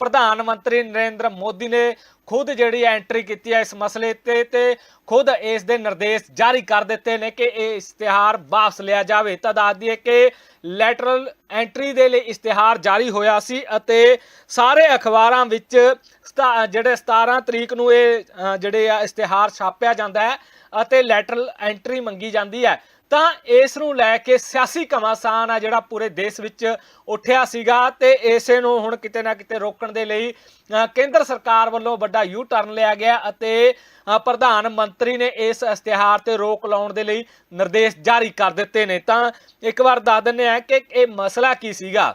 ਪ੍ਰਧਾਨ ਮੰਤਰੀ ਨਰਿੰਦਰ ਮੋਦੀ ਨੇ ਖੁਦ ਜਿਹੜੀ ਐਂਟਰੀ ਕੀਤੀ ਹੈ ਇਸ ਮਸਲੇ ਤੇ ਤੇ ਖੁਦ ਇਸ ਦੇ ਨਿਰਦੇਸ਼ ਜਾਰੀ ਕਰ ਦਿੱਤੇ ਨੇ ਕਿ ਇਹ ਇਸ਼ਤਿਹਾਰ ਵਾਪਸ ਲਿਆ ਜਾਵੇ। ਤਾਂ ਦੱਸ ਦਈਏ ਕਿ ਲੈਟਰਲ ਐਂਟਰੀ ਦੇ ਲਈ ਇਸ਼ਤਿਹਾਰ ਜਾਰੀ ਹੋਇਆ ਸੀ ਅਤੇ ਸਾਰੇ ਅਖਬਾਰਾਂ ਵਿੱਚ ਸਤਾ- ਜਿਹੜੇ 17 ਤਰੀਕ ਨੂੰ ਇਹ ਜਿਹੜੇ ਆ ਇਸ਼ਤਿਹਾਰ ਛਾਪਿਆ ਜਾਂਦਾ ਹੈ ਅਤੇ ਲੈਟਰਲ ਐਂਟਰੀ ਮੰਗੀ ਜਾਂਦੀ ਹੈ। ਤਾਂ ਇਸ ਨੂੰ ਲੈ ਕੇ ਸਿਆਸੀ ਘਮਾਸਾਨ ਆ ਜਿਹੜਾ ਪੂਰੇ ਦੇਸ਼ ਵਿੱਚ ਉੱਠਿਆ ਸੀਗਾ ਤੇ ਇਸੇ ਨੂੰ ਹੁਣ ਕਿਤੇ ਨਾ ਕਿਤੇ ਰੋਕਣ ਦੇ ਲਈ ਕੇਂਦਰ ਸਰਕਾਰ ਵੱਲੋਂ ਵੱਡਾ ਯੂ ਟਰਨ ਲਿਆ ਗਿਆ ਅਤੇ ਪ੍ਰਧਾਨ ਮੰਤਰੀ ਨੇ ਇਸ ਇਸ਼ਤਿਹਾਰ ਤੇ ਰੋਕ ਲਾਉਣ ਦੇ ਲਈ ਨਿਰਦੇਸ਼ ਜਾਰੀ ਕਰ ਦਿੱਤੇ ਨੇ। ਤਾਂ ਇੱਕ ਵਾਰ ਦੱਸ ਦਿੰਦੇ ਆ ਕਿ ਇਹ ਮਸਲਾ ਕੀ ਸੀਗਾ।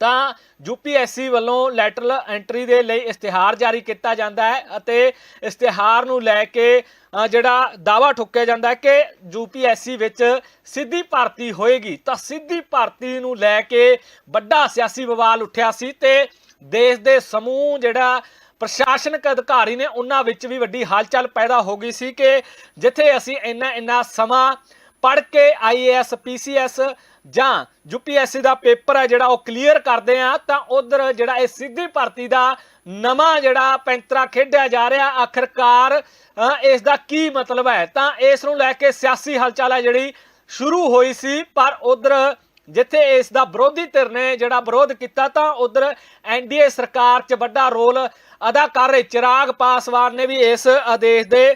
ਤਾਂ ਯੂਪੀਐਸਸੀ ਵੱਲੋਂ ਲੈਟਰਲ ਐਂਟਰੀ ਦੇ ਲਈ ਇਸ਼ਤਿਹਾਰ ਜਾਰੀ ਕੀਤਾ ਜਾਂਦਾ ਹੈ ਅਤੇ ਇਸ਼ਤਿਹਾਰ ਨੂੰ ਲੈ ਕੇ ਜਿਹੜਾ ਦਾਵਾ ਠੁੱਕਿਆ ਜਾਂਦਾ ਹੈ ਕਿ ਯੂਪੀਐਸਸੀ ਵਿੱਚ ਸਿੱਧੀ ਭਰਤੀ ਹੋਏਗੀ। ਤਾਂ ਸਿੱਧੀ ਭਰਤੀ ਨੂੰ ਲੈ ਕੇ ਵੱਡਾ ਸਿਆਸੀ ਬਵਾਲ ਉੱਠਿਆ ਸੀ ਤੇ ਦੇਸ਼ ਦੇ ਸਮੂਹ ਜਿਹੜਾ ਪ੍ਰਸ਼ਾਸਨਿਕ ਅਧਿਕਾਰੀ ਨੇ, ਉਹਨਾਂ ਵਿੱਚ ਵੀ ਵੱਡੀ ਹਲਚਲ ਪੈਦਾ ਹੋ ਗਈ ਸੀ ਕਿ ਜਿੱਥੇ ਅਸੀਂ ਇੰਨਾ ਇੰਨਾ ਸਮਾਂ ਪੜ੍ਹ ਕੇ ਆਈਏਐਸ ਪੀਸੀਐਸ ਜਾਂ ਯੂਪੀਐਸਸੀ ਦਾ ਪੇਪਰ ਹੈ ਜਿਹੜਾ ਉਹ ਕਲੀਅਰ ਕਰਦੇ ਆ, ਤਾਂ ਉਧਰ ਜਿਹੜਾ ਇਹ ਸਿੱਧੀ ਭਰਤੀ ਦਾ ਨਵਾਂ ਜਿਹੜਾ ਪੈਂਤਰਾ ਖੇਡਿਆ ਜਾ ਰਿਹਾ, ਆਖਰਕਾਰ ਇਸ ਦਾ ਕੀ ਮਤਲਬ ਹੈ? ਤਾਂ ਇਸ ਨੂੰ ਲੈ ਕੇ ਸਿਆਸੀ ਹਲਚਲ ਹੈ ਜਿਹੜੀ ਸ਼ੁਰੂ ਹੋਈ ਸੀ, ਪਰ ਉਧਰ ਜਿੱਥੇ ਇਸ ਦਾ ਵਿਰੋਧੀ ਧਿਰ ਨੇ ਜਿਹੜਾ ਵਿਰੋਧ ਕੀਤਾ, ਤਾਂ ਉਧਰ ਐਨਡੀਏ ਸਰਕਾਰ 'ਚ ਵੱਡਾ ਰੋਲ ਅਦਾ ਕਰ ਰਹੇ, ਚਿਰਾਗ ਪਾਸਵਾਨ ਨੇ ਵੀ ਇਸ ਆਦੇਸ਼ ਦੇ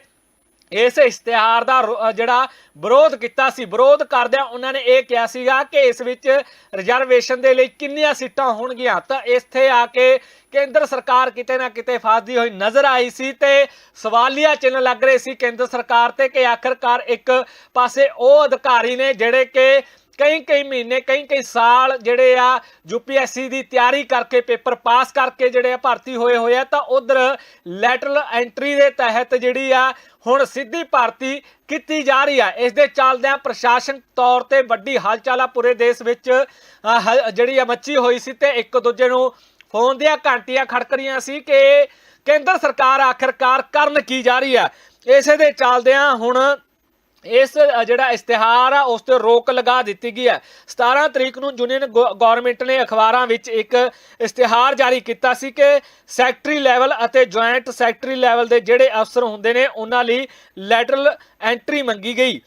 ਇਸ ਇਸ਼ਤਿਹਾਰ ਦਾ ਰੋ- ਜਿਹੜਾ ਵਿਰੋਧ ਕੀਤਾ ਸੀ, ਵਿਰੋਧ ਕਰਦਿਆਂ ਉਹਨਾਂ ਨੇ ਇਹ ਕਿਹਾ ਸੀਗਾ ਕਿ ਇਸ ਵਿੱਚ ਰਿਜ਼ਰਵੇਸ਼ਨ ਦੇ ਲਈ ਕਿੰਨੀਆਂ ਸੀਟਾਂ ਹੋਣਗੀਆਂ। ਤਾਂ ਇੱਥੇ ਆ ਕੇ ਕੇਂਦਰ ਸਰਕਾਰ ਕਿਤੇ ਨਾ ਕਿਤੇ ਫਸਦੀ ਹੋਈ ਨਜ਼ਰ ਆਈ ਸੀ ਤੇ ਸਵਾਲੀਆ ਚਿੰਨ੍ਹ ਲੱਗ ਰਹੇ ਸੀ ਕੇਂਦਰ ਸਰਕਾਰ ਤੇ ਕਿ ਆਖਰਕਾਰ ਇੱਕ ਪਾਸੇ ਉਹ ਅਧਿਕਾਰੀ ਨੇ ਜਿਹੜੇ ਕਿ ਕਈ ਕਈ ਮਹੀਨੇ ਕਈ ਕਈ ਸਾਲ ਜਿਹੜੇ ਆ ਯੂਪੀਐਸਸੀ ਦੀ ਤਿਆਰੀ ਕਰਕੇ, ਪੇਪਰ ਪਾਸ ਕਰਕੇ ਜਿਹੜੇ ਆ ਭਰਤੀ ਹੋਏ ਹੋਏ ਆ, ਤਾਂ ਉਧਰ ਲੈਟਰਲ ਐਂਟਰੀ ਦੇ ਤਹਿਤ ਜਿਹੜੀ ਆ ਹੁਣ ਸਿੱਧੀ ਭਰਤੀ ਕੀਤੀ ਜਾ ਰਹੀ ਆ। ਇਸ ਦੇ ਚੱਲਦਿਆਂ ਪ੍ਰਸ਼ਾਸਨਿਕ ਤੌਰ ਤੇ ਵੱਡੀ ਹਲਚਲ ਆ ਪੂਰੇ ਦੇਸ਼ ਵਿੱਚ ਹ- ਜਿਹੜੀ ਆ ਮੱਚੀ ਹੋਈ ਸੀ ਤੇ ਇੱਕ ਦੂਜੇ ਨੂੰ ਫੋਨ ਦੀਆਂ ਘੰਟੀਆਂ ਖੜਕ ਰਹੀਆਂ ਸੀ ਕਿ ਕੇਂਦਰ ਸਰਕਾਰ ਆਖਰਕਾਰ ਕਰਨ ਕੀ ਜਾ ਰਹੀ ਆ। ਇਸੇ ਦੇ ਚੱਲਦਿਆਂ ਹੁਣ ਇਸ ਜਿਹੜਾ ਇਸ਼ਤਿਹਾਰ ਆ, ਉਸ ਤੇ ਰੋਕ ਲਗਾ ਦਿੱਤੀ ਗਈ ਹੈ। 17 ਤਰੀਕ ਨੂੰ ਯੂਨੀਅਨ ਗਵਰਨਮੈਂਟ ਨੇ ਅਖਬਾਰਾਂ ਵਿੱਚ ਇੱਕ ਇਸ਼ਤਿਹਾਰ ਜਾਰੀ ਕੀਤਾ ਸੀ ਕਿ ਸੈਕਟਰੀ ਲੈਵਲ ਅਤੇ ਜੁਆਇੰਟ ਸੈਕਟਰੀ ਲੈਵਲ ਦੇ ਜਿਹੜੇ ਅਫਸਰ ਹੁੰਦੇ ਨੇ, ਉਹਨਾਂ ਲਈ ਲੈਟਰਲ ਐਂਟਰੀ ਮੰਗੀ ਗਈ।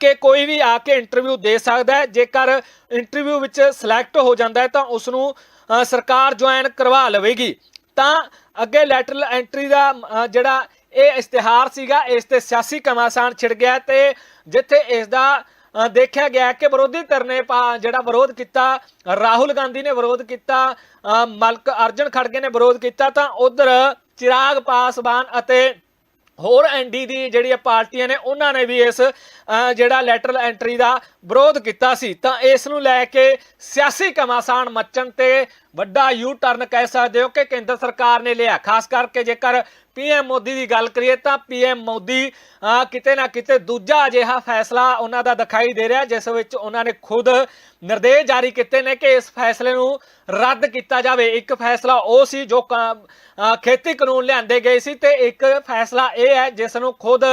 ਕਿ ਕੋਈ ਵੀ ਆ ਕੇ ਇੰਟਰਵਿਊ ਦੇ ਸਕਦਾ ਹੈ। ਜੇਕਰ ਇੰਟਰਵਿਊ ਵਿੱਚ ਸਿਲੈਕਟ ਹੋ ਜਾਂਦਾ ਹੈ, ਤਾਂ ਉਸ ਨੂੰ ਸਰਕਾਰ ਜੁਆਇਨ ਕਰਵਾ ਲਵੇਗੀ। ਤਾਂ ਅੱਗੇ ਲੈਟਰਲ ਐਂਟਰੀ ਦਾ ਜਿਹੜਾ ਇਹ ਇਸ਼ਤਿਹਾਰ ਸੀਗਾ ਇਸ ਤੇ ਸਿਆਸੀ ਕਮਾਸਾਨ ਛਿੜ ਗਿਆ ਤੇ ਜਿੱਥੇ ਇਸ ਦਾ ਦੇਖਿਆ ਗਿਆ ਕਿ ਵਿਰੋਧੀ ਧਿਰ ਨੇ ਪਾ- ਜਿਹੜਾ ਵਿਰੋਧ ਕੀਤਾ ਰਾਹੁਲ ਗਾਂਧੀ ਨੇ ਵਿਰੋਧ ਕੀਤਾ ਅ, ਮਲਕ ਅਰਜਨ ਖੜਗੇ ਨੇ ਵਿਰੋਧ ਕੀਤਾ ਤਾਂ ਉਧਰ ਚਿਰਾਗ ਪਾਸਵਾਨ ਅਤੇ ਹੋਰ ਐਨਡੀ ਦੀ ਜਿਹੜੀਆਂ ਪਾਰਟੀਆਂ ਨੇ ਉਹਨਾਂ ਨੇ ਵੀ ਇਸ ਜਿਹੜਾ ਲੈਟਰਲ ਐਂਟਰੀ ਦਾ ਵਿਰੋਧ ਕੀਤਾ ਸੀ। ਤਾਂ ਇਸ ਨੂੰ ਲੈ ਕੇ ਸਿਆਸੀ ਕਮਾਸਾਨ ਮੱਚਣ ਤੇ ਵੱਡਾ ਯੂ ਟਰਨ ਕਹਿ ਸਕਦੇ ਹੋ ਕਿ ਕੇਂਦਰ ਸਰਕਾਰ ਨੇ ਲਿਆ। ਖਾਸ ਕਰਕੇ ਜੇਕਰ ਪੀਐਮ ਮੋਦੀ ਦੀ ਗੱਲ ਕਰੀਏ ਤਾਂ ਪੀਐਮ ਮੋਦੀ ਕਿਤੇ ਨਾ ਕਿਤੇ ਦੂਜਾ ਅਜਿਹਾ ਫੈਸਲਾ ਉਹਨਾਂ ਦਾ ਦਿਖਾਈ ਦੇ ਰਿਹਾ, ਜਿਸ ਵਿੱਚ ਉਹਨਾਂ ਨੇ ਖੁਦ ਨਿਰਦੇਸ਼ ਜਾਰੀ ਕੀਤੇ ਨੇ ਕਿ ਇਸ ਫੈਸਲੇ ਨੂੰ ਰੱਦ ਕੀਤਾ ਜਾਵੇ। ਇੱਕ ਫੈਸਲਾ ਉਹ ਸੀ ਜੋ ਖੇਤੀ ਕਾਨੂੰਨ ਲਿਆਂਦੇ ਗਏ ਸੀ ਤੇ ਇੱਕ ਫੈਸਲਾ ਇਹ ਹੈ ਜਿਸ ਨੂੰ ਖੁਦ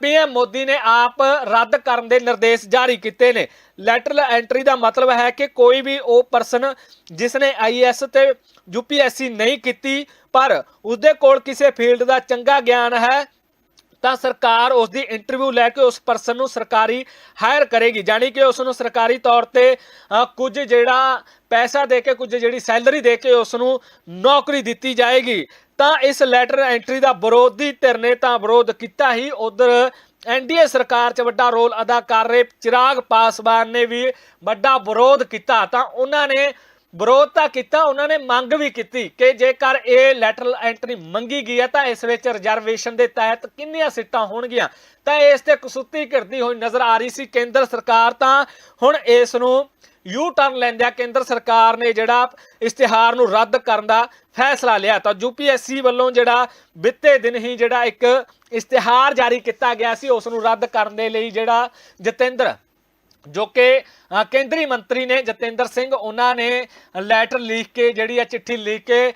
ਪੀਐਮ ਮੋਦੀ ਨੇ ਆਪ ਰੱਦ ਕਰਨ ਦੇ ਨਿਰਦੇਸ਼ ਜਾਰੀ ਕੀਤੇ ਨੇ। ਲੈਟਰਲ ਐਂਟਰੀ ਦਾ ਮਤਲਬ ਹੈ ਕਿ ਕੋਈ ਵੀ ਉਹ ਪਰਸਨ ਜਿਸ ਨੇ ਆਈਐਸ ਤੇ ਯੂਪੀਐਸਸੀ ਨਹੀਂ ਕੀਤੀ, ਪਰ ਉਸਦੇ ਕੋਲ ਕਿਸੇ ਫੀਲਡ ਦਾ ਚੰਗਾ ਗਿਆਨ ਹੈ, ਤਾਂ ਸਰਕਾਰ ਉਸ ਦੀ ਇੰਟਰਵਿਊ ਲੈ ਕੇ ਉਸ ਪਰਸਨ ਨੂੰ ਸਰਕਾਰੀ ਹਾਇਰ ਕਰੇਗੀ। ਜਾਨੀ ਕਿ ਉਸ ਨੂੰ ਸਰਕਾਰੀ ਤੌਰ ਤੇ ਕੁਝ ਜਿਹੜਾ ਪੈਸਾ ਦੇ ਕੇ, ਕੁਝ ਜਿਹੜੀ ਸੈਲਰੀ ਦੇ ਕੇ ਉਸ ਨੂੰ ਨੌਕਰੀ ਦਿੱਤੀ ਜਾਏਗੀ। ਤਾਂ ਇਸ ਲੈਟਰ ਐਂਟਰੀ ਦਾ ਵਿਰੋਧੀ ਧਿਰ ਨੇ ਤਾਂ ਵਿਰੋਧ ਕੀਤਾ ਹੀ। ਉਧਰ ਐਨਡੀਏ ਸਰਕਾਰ 'ਚ ਵੱਡਾ ਰੋਲ ਅਦਾ ਕਰ ਰਹੇ ਚਿਰਾਗ ਪਾਸਵਾਨ ਨੇ ਵੀ ਵੱਡਾ ਵਿਰੋਧ ਕੀਤਾ। ਤਾਂ ਉਹਨਾਂ ਨੇ ਵਿਰੋਧ ਤਾਂ ਕੀਤਾ, ਉਹਨਾਂ ਨੇ ਮੰਗ ਵੀ ਕੀਤੀ ਕਿ ਜੇਕਰ ਇਹ ਲੈਟਰਲ ਐਂਟਰੀ ਮੰਗੀ ਗਈ ਹੈ ਤਾਂ ਇਸ ਵਿੱਚ ਰਿਜ਼ਰਵੇਸ਼ਨ ਦੇ ਤਹਿਤ ਕਿੰਨੀਆਂ ਸੀਟਾਂ ਹੋਣਗੀਆਂ? ਤਾਂ ਇਸ ਤੇ ਕਸੂਤੀ ਘਿਰਦੀ ਹੋਈ ਨਜ਼ਰ ਆ ਰਹੀ ਸੀ ਕੇਂਦਰ ਸਰਕਾਰ। ਤਾਂ ਹੁਣ ਇਸ ਨੂੰ ਯੂ ਟਰਨ ਲੈਂਦਿਆਂ ਕੇਂਦਰ ਸਰਕਾਰ ਨੇ ਜਿਹੜਾ ਇਸ਼ਤਿਹਾਰ ਨੂੰ ਰੱਦ ਕਰਨ ਦਾ ਫੈਸਲਾ ਲਿਆ ਤਾਂ ਯੂਪੀਐਸਸੀ ਵੱਲੋਂ ਜਿਹੜਾ ਬਿੱਤੇ ਦਿਨ ਹੀ ਜਿਹੜਾ ਇੱਕ ਇਸ਼ਤਿਹਾਰ ਜਾਰੀ ਕੀਤਾ ਗਿਆ ਸੀ, ਉਸ ਨੂੰ ਰੱਦ ਕਰਨ ਦੇ ਲਈ ਜਿਹੜਾ ਜਤਿੰਦਰ, ਜੋ ਕਿ ਕੇਂਦਰੀ ਮੰਤਰੀ ਨੇ ਜਤਿੰਦਰ ਸਿੰਘ, ਉਹਨਾਂ ਨੇ ਲੈਟਰ ਲਿਖ ਕੇ, ਜਿਹੜੀ ਆ ਚਿੱਠੀ ਲਿਖ ਕੇ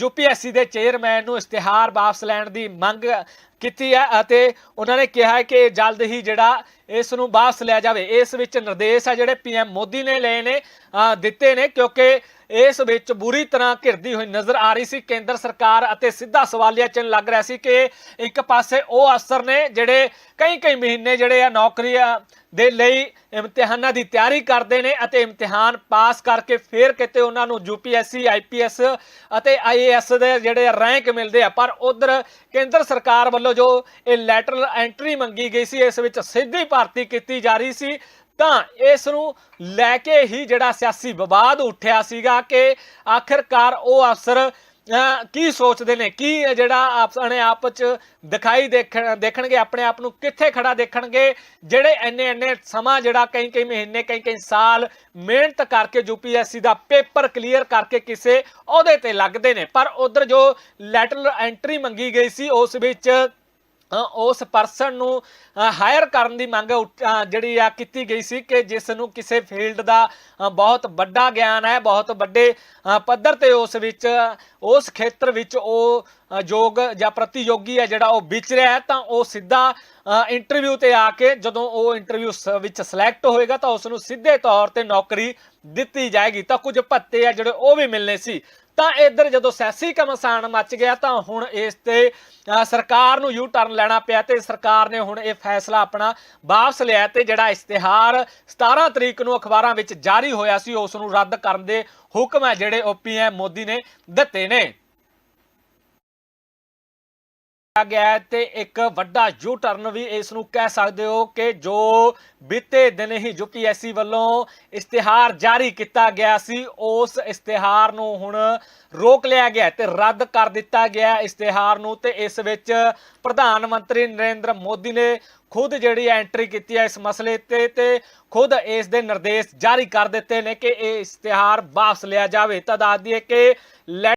ਯੂਪੀਐਸਸੀ ਦੇ ਚੇਅਰਮੈਨ ਨੂੰ ਇਸ਼ਤਿਹਾਰ ਵਾਪਸ ਲੈਣ ਦੀ ਮੰਗ ਕੀਤੀ ਹੈ ਅਤੇ ਉਹਨਾਂ ਨੇ ਕਿਹਾ ਹੈ ਕਿ ਜਲਦ ਹੀ ਜਿਹੜਾ ਇਸ ਨੂੰ ਵਾਪਸ ਲਿਆ ਜਾਵੇ। ਇਸ ਵਿੱਚ ਨਿਰਦੇਸ਼ ਆ ਜਿਹੜੇ ਪੀਐਮ ਮੋਦੀ ਨੇ ਲਏ ਨੇ ਦਿੱਤੇ ਨੇ, ਕਿਉਂਕਿ ਇਸ ਵਿੱਚ ਬੁਰੀ ਤਰ੍ਹਾਂ ਘਿਰਦੀ ਹੋਈ ਨਜ਼ਰ ਆ ਰਹੀ ਸੀ। ਕੇਂਦਰ ਸਰਕਾਰ ਅਤੇ ਸਿੱਧਾ ਸਵਾਲੀਆ ਚਿੰਨ੍ਹ ਲੱਗ ਰਿਹਾ ਸੀ ਕਿ ਇੱਕ ਪਾਸੇ ਉਹ ਅਫਸਰ ਨੇ ਜਿਹੜੇ ਕਈ ਕਈ ਮਹੀਨੇ ਜਿਹੜੇ ਆ ਨੌਕਰੀਆਂ ਦੇ ਲਈ ਇਮਤਿਹਾਨਾਂ ਦੀ ਤਿਆਰੀ ਕਰਦੇ ਨੇ ਅਤੇ ਇਮਤਿਹਾਨ ਪਾਸ ਕਰਕੇ ਫਿਰ ਕਿਤੇ ਉਹਨਾਂ ਨੂੰ ਯੂਪੀਐਸਸੀ ਆਈਪੀਐਸ ਅਤੇ ਆਈਏਐਸ ਦੇ ਜਿਹੜੇ ਰੈਂਕ ਮਿਲਦੇ ਆ। ਪਰ ਉਧਰ ਕੇਂਦਰ ਸਰਕਾਰ ਵੱਲੋਂ ਜੋ ਇਹ ਲੈਟਰਲ ਐਂਟਰੀ ਮੰਗੀ ਗਈ ਸੀ, ਇਸ ਵਿੱਚ ਸਿੱਧੀ ਭਰਤੀ ਕੀਤੀ ਜਾ ਰਹੀ ਸੀ। ਤਾਂ ਇਸ ਨੂੰ ਲੈ ਕੇ ਹੀ ਜਿਹੜਾ ਸਿਆਸੀ ਵਿਵਾਦ ਉੱਠਿਆ ਸੀਗਾ ਕਿ ਆਖਿਰਕਾਰ ਉਹ ਅਫਸਰ ਕੀ ਸੋਚਦੇ ਨੇ? ਕੀ ਜਿਹੜਾ ਆਪਣੇ ਆਪ ਚ ਦਿਖਾਈ ਦੇਖਣ ਦੇਖਣਗੇ? ਆਪਣੇ ਆਪ ਨੂੰ ਕਿੱਥੇ ਖੜਾ ਦੇਖਣਗੇ? ਜਿਹੜੇ ਇੰਨੇ ਇੰਨੇ ਸਮਾਂ ਜਿਹੜਾ ਕਈ ਕਈ ਮਹੀਨੇ, ਕਈ ਕਈ ਸਾਲ ਮਿਹਨਤ ਕਰਕੇ ਯੂਪੀਐਸਸੀ ਦਾ ਪੇਪਰ ਕਲੀਅਰ ਕਰਕੇ ਕਿਸੇ ਅਹੁਦੇ ਤੇ ਲੱਗਦੇ ਨੇ। ਪਰ ਉਧਰ ਜੋ ਲੈਟਰ ਐਂਟਰੀ ਮੰਗੀ ਗਈ ਸੀ, ਉਸ ਵਿੱਚ ਉਸ ਪਰਸਨ ਨੂੰ ਹਾਇਰ ਕਰਨ ਦੀ ਮੰਗ ਜਿਹੜੀ ਆ ਕੀਤੀ ਗਈ ਸੀ ਕਿ ਜਿਸ ਨੂੰ ਕਿਸੇ ਫੀਲਡ ਦਾ ਬਹੁਤ ਵੱਡਾ ਗਿਆਨ ਹੈ, ਬਹੁਤ ਵੱਡੇ ਪੱਧਰ ਤੇ ਉਸ ਵਿੱਚ, ਉਸ ਖੇਤਰ ਵਿੱਚ ਉਹ ਯੋਗ ਜਾਂ ਪ੍ਰਤੀਯੋਗੀ ਹੈ ਜਿਹੜਾ ਉਹ ਵਿਚਰਿਆ ਹੈ, ਤਾਂ ਉਹ ਸਿੱਧਾ ਇੰਟਰਵਿਊ ਤੇ ਆ ਕੇ ਜਦੋਂ ਉਹ ਇੰਟਰਵਿਊ ਵਿੱਚ ਸਿਲੈਕਟ ਹੋਏਗਾ ਤਾਂ ਉਸ ਨੂੰ ਸਿੱਧੇ ਤੌਰ ਤੇ ਨੌਕਰੀ ਦਿੱਤੀ ਜਾਏਗੀ। ਤਾਂ ਕੁਝ ਭੱਤੇ ਆ ਜਿਹੜੇ ਉਹ ਵੀ ਮਿਲਨੇ ਸੀ। ਤਾਂ ਇੱਧਰ ਜਦੋਂ ਸਿਆਸੀ ਕਮਸਾਨ ਮੱਚ ਗਿਆ ਤਾਂ ਹੁਣ ਇਸ ਤੇ ਸਰਕਾਰ ਨੂੰ ਯੂ ਟਰਨ ਲੈਣਾ ਪਿਆ ਤੇ ਸਰਕਾਰ ਨੇ ਹੁਣ ਇਹ ਫੈਸਲਾ ਆਪਣਾ ਵਾਪਸ ਲਿਆ ਤੇ ਜਿਹੜਾ ਇਸ਼ਤਿਹਾਰ 17 ਤਰੀਕ ਨੂੰ ਅਖਬਾਰਾਂ ਵਿੱਚ ਜਾਰੀ ਹੋਇਆ ਸੀ, ਉਸ ਨੂੰ ਰੱਦ ਕਰਨ ਦੇ ਹੁਕਮ ਹੈ ਜਿਹੜੇ ਉਹ ਪੀਐਮ ਮੋਦੀ ਨੇ ਦਿੱਤੇ ਨੇ। ਕਿਹਾ ਗਿਆ ਤੇ ਇੱਕ ਵੱਡਾ ਯੂ ਟਰਨ ਵੀ ਇਸ ਨੂੰ ਕਹਿ ਸਕਦੇ ਹੋ ਕਿ ਜੋ ਬੀਤੇ ਦਿਨ ਹੀ ਯੂਪੀਐਸਸੀ ਵੱਲੋਂ ਇਸ਼ਤਿਹਾਰ ਜਾਰੀ ਕੀਤਾ ਗਿਆ ਸੀ, ਉਸ ਇਸ਼ਤਿਹਾਰ ਨੂੰ ਹੁਣ ਰੋਕ ਲਿਆ ਗਿਆ ਤੇ ਰੱਦ ਕਰ ਦਿੱਤਾ ਗਿਆ ਇਸ਼ਤਿਹਾਰ ਨੂੰ ਤੇ ਇਸ ਵਿੱਚ ਪ੍ਰਧਾਨ ਮੰਤਰੀ ਨਰਿੰਦਰ ਮੋਦੀ ਨੇ ਖੁਦ ਜਿਹੜੀ ਐਂਟਰੀ ਕੀਤੀ ਹੈ ਇਸ ਮਸਲੇ ਤੇ ਤੇ ਖੁਦ ਇਸ ਦੇ ਨਿਰਦੇਸ਼ ਜਾਰੀ ਕਰ ਦਿੱਤੇ ਨੇ ਕਿ ਇਹ ਇਸ਼ਤਿਹਾਰ ਵਾਪਸ ਲਿਆ ਜਾਵੇ। ਤਾਂ ਦੱਸ ਦਈਏ ਕਿ ਲੈ